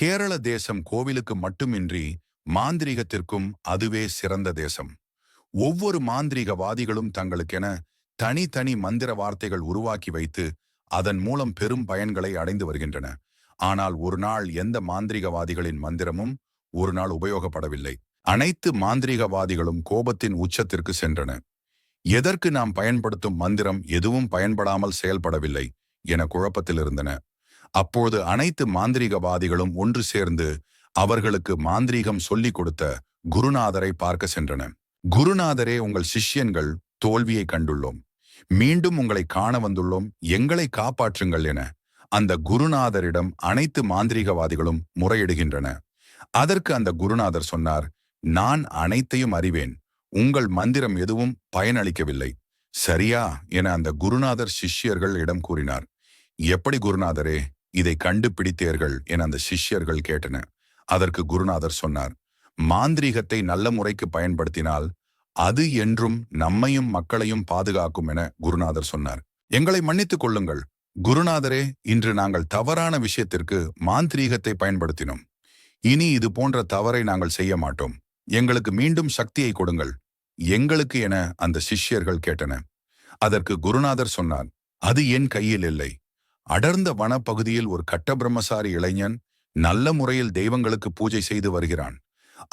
கேரள தேசம் கோவிலுக்கு மட்டுமின்றி மாந்திரீகத்திற்கும் அதுவே சிறந்த தேசம். ஒவ்வொரு மாந்திரீகவாதிகளும் தங்களுக்கென தனித்தனி மந்திர வார்த்தைகள் உருவாக்கி வைத்து அதன் மூலம் பெரும் பயன்களை அடைந்து வருகின்றன. ஆனால் ஒரு நாள் எந்த மாந்திரிகவாதிகளின் மந்திரமும் ஒரு நாள் உபயோகப்படவில்லை. அனைத்து மாந்திரீகவாதிகளும் கோபத்தின் உச்சத்திற்கு சென்றன. எதற்கு நாம் பயன்படுத்தும் மந்திரம் எதுவும் பயன்படாமல் செயல்படவில்லை என குழப்பத்தில் இருந்தன அப்போது அனைத்து மாந்திரீகவாதிகளும் ஒன்று சேர்ந்து அவர்களுக்கு மாந்திரீகம் சொல்லிக் கொடுத்த குருநாதரை பார்க்க சென்றன. குருநாதரே உங்கள் சிஷ்யன்கள் தோல்வியை கண்டுள்ளோம். மீண்டும் உங்களை காண வந்துள்ளோம். எங்களை காப்பாற்றுங்கள் என அந்த குருநாதரிடம் அனைத்து மாந்திரீகவாதிகளும் முறையிடுகின்றன. அதற்கு அந்த குருநாதர் சொன்னார் நான் அனைத்தையும் அறிவேன். உங்கள் மந்திரம் எதுவும் பயனளிக்கவில்லை. சரியா என அந்த குருநாதர் சிஷ்யர்கள் இடம் கூறினார். எப்படி குருநாதரே? இதை கண்டுபிடித்தீர்கள் என அந்த சிஷ்யர்கள் கேட்டன அதற்கு குருநாதர் சொன்னார் மாந்திரீகத்தை நல்ல முறைக்கு பயன்படுத்தினால் அது என்றும் நம்மையும் மக்களையும் பாதுகாக்கும் என குருநாதர் சொன்னார். எங்களை மன்னித்துக் கொள்ளுங்கள். குருநாதரே இன்று நாங்கள் தவறான விஷயத்திற்கு மாந்திரீகத்தை பயன்படுத்தினோம். இனி இது போன்ற தவறை நாங்கள் செய்ய மாட்டோம். எங்களுக்கு மீண்டும் சக்தியை கொடுங்கள். எங்களுக்கு என அந்த சிஷ்யர்கள் கேட்டன அதற்கு குருநாதர் சொன்னார் அது என் கையில் இல்லை. அடர்ந்த வனப்பகுதியில் ஒரு கட்ட பிரம்மசாரி இளைஞன் நல்ல முறையில் தெய்வங்களுக்கு பூஜை செய்து வருகிறான்.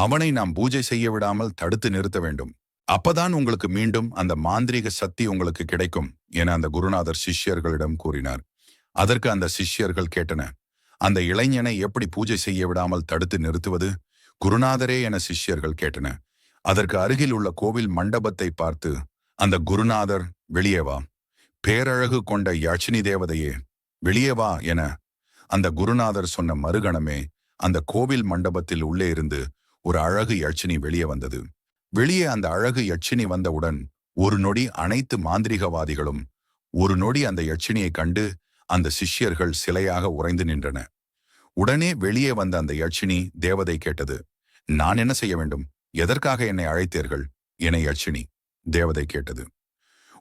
அவனை நாம் பூஜை செய்ய விடாமல் தடுத்து நிறுத்த வேண்டும். அப்பதான் உங்களுக்கு மீண்டும் அந்த மாந்திரீக சக்தி உங்களுக்கு கிடைக்கும் என அந்த குருநாதர் சிஷ்யர்களிடம் கூறினார். அதற்கு அந்த சிஷ்யர்கள் கேட்டன அந்த இளைஞனை எப்படி பூஜை செய்ய விடாமல் தடுத்து நிறுத்துவது? குருநாதரே என சிஷ்யர்கள் கேட்டன. அதற்கு அருகில் உள்ள கோவில் மண்டபத்தை பார்த்து அந்த குருநாதர் வெளியே வா. பேரழகு கொண்ட யட்சினி தேவதையே வெளியே வா என அந்த குருநாதர் சொன்ன மறுகணமே அந்த கோவில் மண்டபத்தில் உள்ளே இருந்து ஒரு அழகு யட்சினி வெளியே வந்தது. வெளியே அந்த அழகு யட்சினி வந்தவுடன் ஒரு நொடி அனைத்து மாந்திரிகவாதிகளும் ஒரு நொடி அந்த யட்சினியை கண்டு அந்த சிஷ்யர்கள் சிலையாக உறைந்து நின்றன. உடனே வெளியே வந்த அந்த யட்சினி தேவதை கேட்டது நான் என்ன செய்ய வேண்டும்? எதற்காக என்னை அழைத்தீர்கள்? என யட்சினி தேவதை கேட்டது.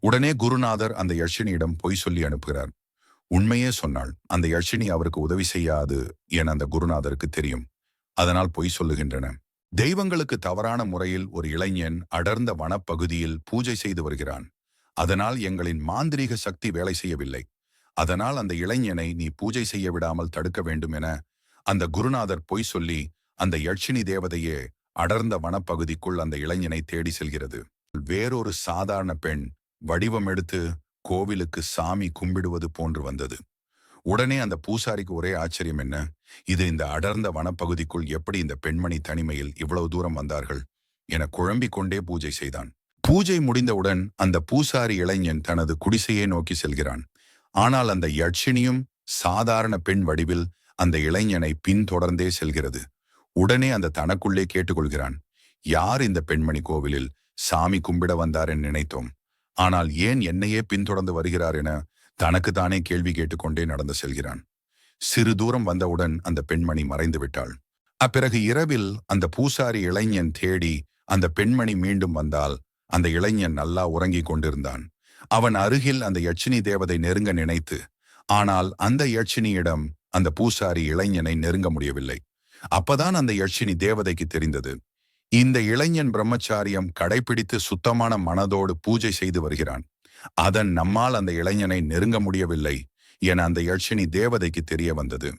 உடனே குருநாதர் அந்த யட்சினியிடம் பொய் சொல்லி அனுப்புகிறார். உண்மையே சொன்னாள் அந்த யட்சினி அவருக்கு உதவி செய்யாது என அந்த குருநாதருக்கு தெரியும். அதனால் பொய் சொல்லுகின்றன. தெய்வங்களுக்கு தவறான முறையில் ஒரு இளைஞன் அடர்ந்த வனப்பகுதியில் பூஜை செய்து வருகிறான். அதனால் எங்களின் மாந்திரீக சக்தி வேலை செய்யவில்லை. அதனால் அந்த இளைஞனை நீ பூஜை செய்ய விடாமல் தடுக்க வேண்டும் என அந்த குருநாதர் பொய் சொல்லி அந்த யட்சினி தேவதையே அடர்ந்த வனப்பகுதிக்குள் அந்த இளைஞனை தேடி செல்கிறது. வேறொரு சாதாரண பெண் வடிவம் எடுத்து கோவிலுக்கு சாமி கும்பிடுவது போன்று வந்தது. உடனே அந்த பூசாரிக்கு ஒரே ஆச்சரியம் என்ன? இது இந்த அடர்ந்த வனப்பகுதிக்குள் எப்படி இந்த பெண்மணி தனிமையில் இவ்வளவு தூரம் வந்தார்கள்? என குழம்பிக் கொண்டே பூஜை செய்தான். பூஜை முடிந்தவுடன் அந்த பூசாரி இளைஞன் தனது குடிசையை நோக்கி செல்கிறான். ஆனால் அந்த யட்சினியும் சாதாரண பெண் வடிவில் அந்த இளைஞனை பின்தொடர்ந்தே செல்கிறது. உடனே அந்த தனக்குள்ளே கேட்டுக்கொள்கிறான். யார் இந்த பெண்மணி கோவிலில் சாமி கும்பிட வந்தார் என நினைத்தோம்? ஆனால் ஏன் என்னையே பின்தொடர்ந்து வருகிறார் என தனக்கு தானே கேள்வி கேட்டுக்கொண்டே நடந்து செல்கிறான். சிறு தூரம் வந்தவுடன் அந்த பெண்மணி மறைந்து விட்டாள். அப்பிறகு இரவில் அந்த பூசாரி இளைஞன் தேடி அந்த பெண்மணி மீண்டும் வந்தால் அந்த இளைஞன் நல்லா உறங்கிக் கொண்டிருந்தான். அவன் அருகில் அந்த யட்சினி தேவதை நெருங்க நினைத்து ஆனால் அந்த யட்சினியிடம் அந்த பூசாரி இளைஞனை நெருங்க முடியவில்லை. அப்பதான் அந்த யட்சினி தேவதைக்கு தெரிந்தது. இந்த இளைஞன் பிரம்மச்சாரியம் கடைபிடித்து சுத்தமான மனதோடு பூஜை செய்து வருகிறான். அதன் நம்மால் அந்த இளைஞனை நெருங்க முடியவில்லை என அந்த யட்சினி தேவதைக்கு தெரிய வந்தது.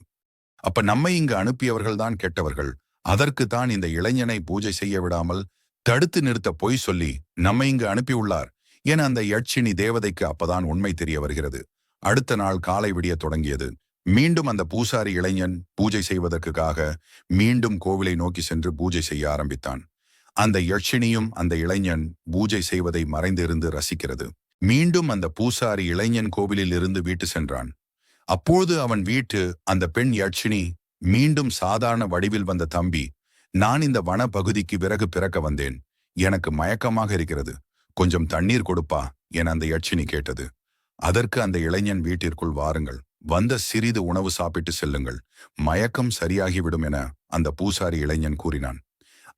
அப்ப நம்மை இங்கு அனுப்பியவர்கள்தான் கெட்டவர்கள். அதற்கு தான் இந்த இளைஞனை பூஜை செய்ய விடாமல் தடுத்து நிறுத்த பொய் சொல்லி நம்மை இங்கு அனுப்பியுள்ளார் என அந்த யட்சினி தேவதைக்கு அப்பதான் உண்மை தெரிய வருகிறது. அடுத்த நாள் காலை விடிய தொடங்கியது. மீண்டும் அந்த பூசாரி இளைஞன் பூஜை செய்வதற்காக மீண்டும் கோவிலை நோக்கி சென்று பூஜை செய்ய ஆரம்பித்தான். அந்த யட்சினியும் அந்த இளைஞன் பூஜை செய்வதை மறைந்திருந்து ரசிக்கிறது. மீண்டும் அந்த பூசாரி இளைஞன் கோவிலில் இருந்து வீட்டு சென்றான். அப்போது அவன் வீட்டு அந்த பெண் யட்சினி மீண்டும் சாதாரண வடிவில் வந்த தம்பி நான் இந்த வன பகுதிக்கு விறகு பிறக்க வந்தேன். எனக்கு மயக்கமாக இருக்கிறது. கொஞ்சம் தண்ணீர் கொடுப்பா என அந்த யட்சினி கேட்டது. அதற்கு அந்த இளைஞன் வீட்டிற்குள் வாருங்கள். வந்த சிறிது உணவு சாப்பிட்டு செல்லுங்கள். மயக்கம் சரியாகிவிடும் என அந்த பூசாரி இளைஞன் கூறினான்.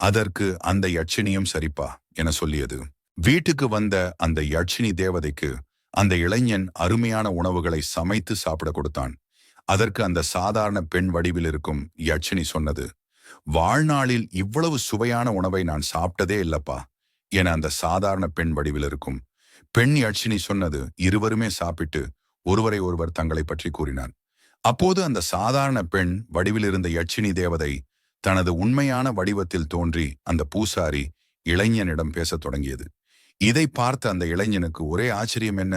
அதற்கு அந்த யட்சினியும் சரிப்பா என சொல்லியது. வீட்டுக்கு வந்த அந்த யட்சினி தேவதைக்கு அந்த இளைஞன் அருமையான உணவுகளை சமைத்து சாப்பிட கொடுத்தான். அதற்கு அந்த சாதாரண பெண் வடிவில் இருக்கும் யட்சினி சொன்னது வாழ்நாளில் இவ்வளவு சுவையான உணவை நான் சாப்பிட்டதே இல்லப்பா என அந்த சாதாரண பெண் வடிவில் இருக்கும். பெண் யட்சினி சொன்னது இருவருமே சாப்பிட்டு ஒருவரை ஒருவர் தங்களை பற்றி கூறினார் அப்போது அந்த சாதாரண பெண் வடிவிலிருந்த யட்சினி தேவதை தனது உண்மையான வடிவத்தில் தோன்றி அந்த பூசாரி இளைஞனிடம் பேசத் தொடங்கியது. இதை பார்த்த அந்த இளைஞனுக்கு ஒரே ஆச்சரியம் என்ன?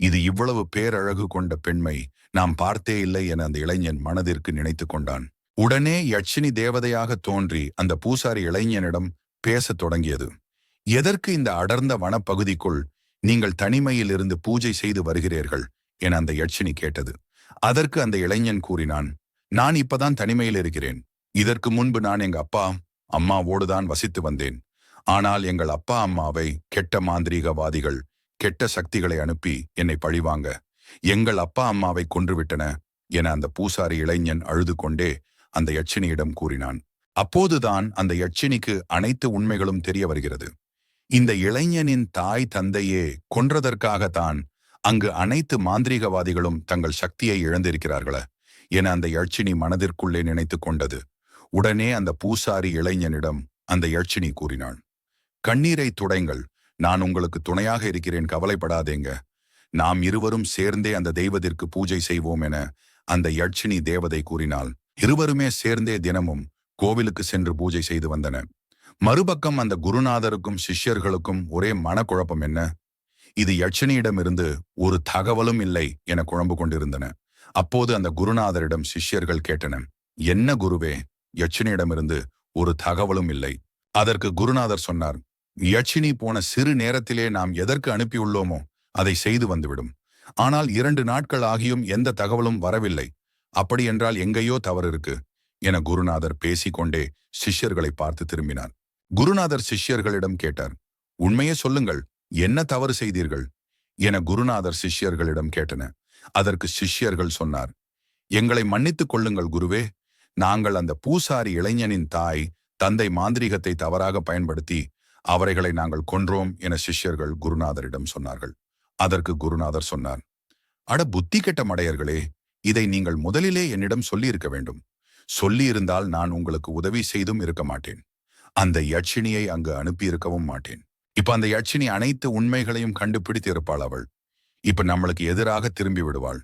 இது இவ்வளவு பேரழகு கொண்ட பெண்மை நாம் பார்த்தே இல்லை என அந்த இளைஞன் மனதிற்கு நினைத்து கொண்டான். உடனே யட்சினி தேவதையாக தோன்றி அந்த பூசாரி இளைஞனிடம் பேசத் தொடங்கியது. எதற்கு இந்த அடர்ந்த வனப்பகுதிக்குள் நீங்கள் தனிமையில் இருந்து பூஜை செய்து வருகிறீர்கள்? என அந்த யட்சினி கேட்டது. அதற்கு அந்த இளைஞன் கூறினான் நான் இப்பதான் தனிமையில் இருக்கிறேன். இதற்கு முன்பு நான் எங்க அப்பா அம்மாவோடுதான் வசித்து வந்தேன். ஆனால் எங்கள் அப்பா அம்மாவை கெட்ட மாந்திரீகவாதிகள் கெட்ட சக்திகளை அனுப்பி என்னை பழிவாங்க. எங்கள் அப்பா அம்மாவை கொன்றுவிட்டன என அந்த பூசாரி இளைஞன் அழுது கொண்டே அந்த யட்சினியிடம் கூறினான். அப்போதுதான் அந்த யட்சினிக்கு அனைத்து உண்மைகளும் தெரிய வருகிறது. இந்த இளைஞனின் தாய் தந்தையே கொன்றதற்காகத்தான் அங்கு அனைத்து மாந்திரீகவாதிகளும் தங்கள் சக்தியை இழந்திருக்கிறார்கள என அந்த யட்சினி மனதிற்குள்ளே நினைத்து கொண்டது. உடனே அந்த பூசாரி இளைஞனிடம் அந்த யட்சினி கூறினாள் கண்ணீரை துடைங்கள் நான் உங்களுக்கு துணையாக இருக்கிறேன் கவலைப்படாதேங்க. நாம் இருவரும் சேர்ந்தே அந்த தெய்வத்திற்கு பூஜை செய்வோம் என அந்த யட்சினி தேவதை கூறினாள். இருவருமே சேர்ந்தே தினமும் கோவிலுக்கு சென்று பூஜை செய்து வந்தன மறுபக்கம் அந்த குருநாதருக்கும் சிஷ்யர்களுக்கும் ஒரே மனக்குழப்பம் என்ன? இது யட்சணியிடமிருந்து ஒரு தகவலும் இல்லை என குழம்பு கொண்டிருந்தன. அப்போது அந்த குருநாதரிடம் சிஷ்யர்கள் கேட்டன என்ன குருவே யட்சனியிடமிருந்து ஒரு தகவலும் இல்லை. அதற்கு குருநாதர் சொன்னார் யட்சினி போன சிறு நேரத்திலே நாம் எதற்கு அனுப்பியுள்ளோமோ அதை செய்து வந்துவிடும். ஆனால் இரண்டு நாட்கள் ஆகியும் எந்த தகவலும் வரவில்லை. அப்படியென்றால் எங்கேயோ தவறு இருக்கு என குருநாதர் பேசிக்கொண்டே சிஷ்யர்களை பார்த்து திரும்பினார். குருநாதர் சிஷ்யர்களிடம் கேட்டார் உண்மையே சொல்லுங்கள். என்ன தவறு செய்தீர்கள்? என குருநாதர் சிஷ்யர்களிடம் கேட்டன. அதற்கு சிஷ்யர்கள் சொன்னார் எங்களை மன்னித்துக் கொள்ளுங்கள் குருவே. நாங்கள் அந்த பூசாரி இளைஞனின் தாய் தந்தை மாந்திரிகத்தை தவறாக பயன்படுத்தி அவரைகளை நாங்கள் கொன்றோம் என சிஷ்யர்கள் குருநாதரிடம் சொன்னார்கள். அதற்கு குருநாதர் சொன்னார் அட புத்தி கெட்ட மடையர்களே இதை நீங்கள் முதலிலே என்னிடம் சொல்லியிருக்க வேண்டும். சொல்லியிருந்தால் நான் உங்களுக்கு உதவி செய்தும் இருக்க மாட்டேன். அந்த யட்சினியை அங்கு அனுப்பியிருக்கவும் மாட்டேன். இப்ப அந்த யட்சினி அனைத்து உண்மைகளையும் கண்டுபிடித்து இருப்பாள் அவள். இப்ப நம்மளுக்கு எதிராக திரும்பி விடுவாள்.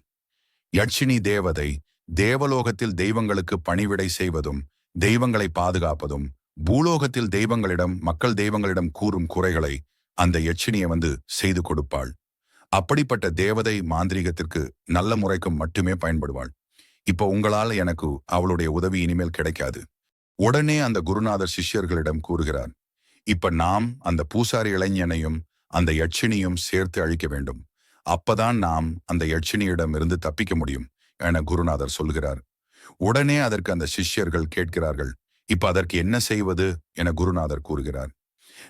யட்சினி தேவதை தேவலோகத்தில் தெய்வங்களுக்கு பணிவிடை செய்வதும் தெய்வங்களை பாதுகாப்பதும் பூலோகத்தில் தெய்வங்களிடம் மக்கள் தெய்வங்களிடம் கூறும் குறைகளை அந்த யட்சினியை வந்து செய்து கொடுப்பாள். அப்படிப்பட்ட தேவதை மாந்திரிகத்திற்கு நல்ல முறைக்கும் மட்டுமே பயன்படுவாள். இப்போ உங்களால் எனக்கு அவளுடைய உதவி இனிமேல் கிடைக்காது. உடனே அந்த குருநாதர் சிஷ்யர்களிடம் கூறுகிறார் இப்ப நாம் அந்த பூசாரி இளைஞனையும் அந்த யட்சினியும் சேர்த்து அழிக்க வேண்டும். அப்பதான் நாம் அந்த யட்சினியிடம் இருந்து தப்பிக்க முடியும் என குருநாதர் சொல்கிறார். உடனே அதற்கு அந்த சிஷ்யர்கள் கேட்கிறார்கள் இப்ப அதற்கு என்ன செய்வது? என குருநாதர் கூறுகிறார்.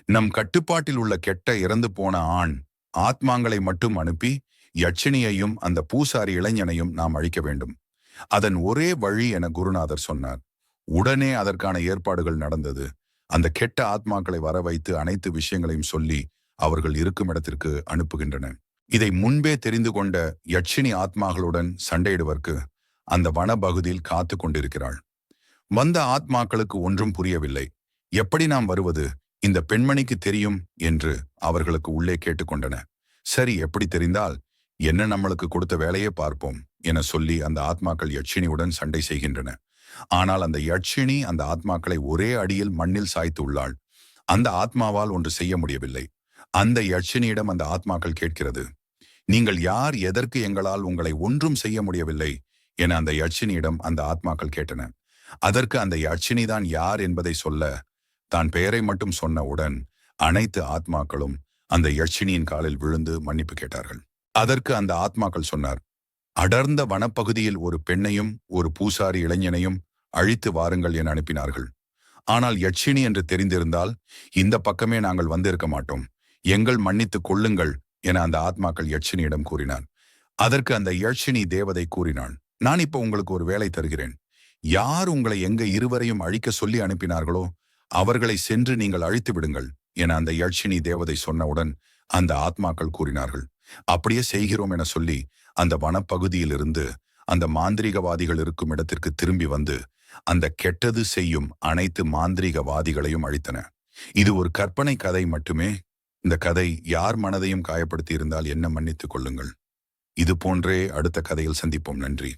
நம் கட்டுப்பாட்டில் உள்ள கெட்ட இறந்து போன ஆண் ஆத்மாங்களை மட்டும் அனுப்பி யட்சினியையும் அந்த பூசாரி இளைஞனையும் நாம் அழிக்க வேண்டும். அதன் ஒரே வழி என குருநாதர் சொன்னார். உடனே அதற்கான ஏற்பாடுகள் நடந்தது. அந்த கெட்ட ஆத்மாக்களை வர வைத்து அனைத்து விஷயங்களையும் சொல்லி அவர்கள் இருக்கும் இடத்திற்கு அனுப்புகின்றன. இதை முன்பே தெரிந்து கொண்ட யட்சினி ஆத்மாக்களுடன் சண்டையிடுவதற்கு அந்த வனப்பகுதியில் காத்து கொண்டிருக்கிறாள். வந்த ஆத்மாக்களுக்கு ஒன்றும் புரியவில்லை. எப்படி நாம் வருவது? இந்த பெண்மணிக்கு தெரியும் என்று அவர்களுக்கு உள்ளே கேட்டுக்கொண்டன சரி எப்படி தெரிந்தால் என்ன நம்மளுக்கு கொடுத்த வேலையை பார்ப்போம் என சொல்லி அந்த ஆத்மாக்கள் யட்சினியுடன் சண்டை செய்கின்றன. ஆனால் அந்த யட்சினி அந்த ஆத்மாக்களை ஒரே அடியில் மண்ணில் சாய்த்து உள்ளாள். அந்த ஆத்மாவால் ஒன்று செய்ய முடியவில்லை. அந்த யட்சினியிடம் அந்த ஆத்மாக்கள் கேட்கிறது நீங்கள் யார் எதற்கு எங்களால் உங்களை ஒன்றும் செய்ய முடியவில்லை? என அந்த யட்சினியிடம் அந்த ஆத்மாக்கள் கேட்டன. அதற்கு அந்த யட்சினி தான் யார் என்பதை சொல்ல தான் பெயரை மட்டும் சொன்னவுடன் அனைத்து ஆத்மாக்களும் அந்த யட்சினியின் காலில் விழுந்து மன்னிப்பு கேட்டார்கள். அதற்கு அந்த ஆத்மாக்கள் சொன்னார் அடர்ந்த வனப்பகுதியில் ஒரு பெண்ணையும் ஒரு பூசாரி இளைஞனையும் அழித்து வாருங்கள் என அனுப்பினார்கள். ஆனால் யட்சினி என்று தெரிந்திருந்தால் இந்த பக்கமே நாங்கள் வந்திருக்க மாட்டோம். எங்கள் மன்னித்துக் கொள்ளுங்கள் என அந்த ஆத்மாக்கள் யட்சினியிடம் கூறினார் அதற்கு அந்த யட்சினி தேவதை கூறினாள் நான் இப்ப உங்களுக்கு ஒரு வேலை தருகிறேன். யார் உங்களை எங்க இருவரையும் அழிக்க சொல்லி அனுப்பினார்களோ அவர்களை சென்று நீங்கள் அழித்து விடுங்கள் என அந்த யட்சினி தேவதை சொன்னவுடன் அந்த ஆத்மாக்கள் கூறினார்கள். அப்படியே செய்கிறோம் என சொல்லி அந்த வனப்பகுதியிலிருந்து அந்த மாந்திரீகவாதிகள் இருக்கும் இடத்திற்கு திரும்பி வந்து அந்த கெட்டது செய்யும் அனைத்து மாந்திரீகவாதிகளையும் அழித்தன. இது ஒரு கற்பனை கதை மட்டுமே. இந்த கதை யார் மனதையும் காயப்படுத்தி இருந்தால் என்ன மன்னித்துக் கொள்ளுங்கள். இது போன்றே அடுத்த கதையில் சந்திப்போம். நன்றி.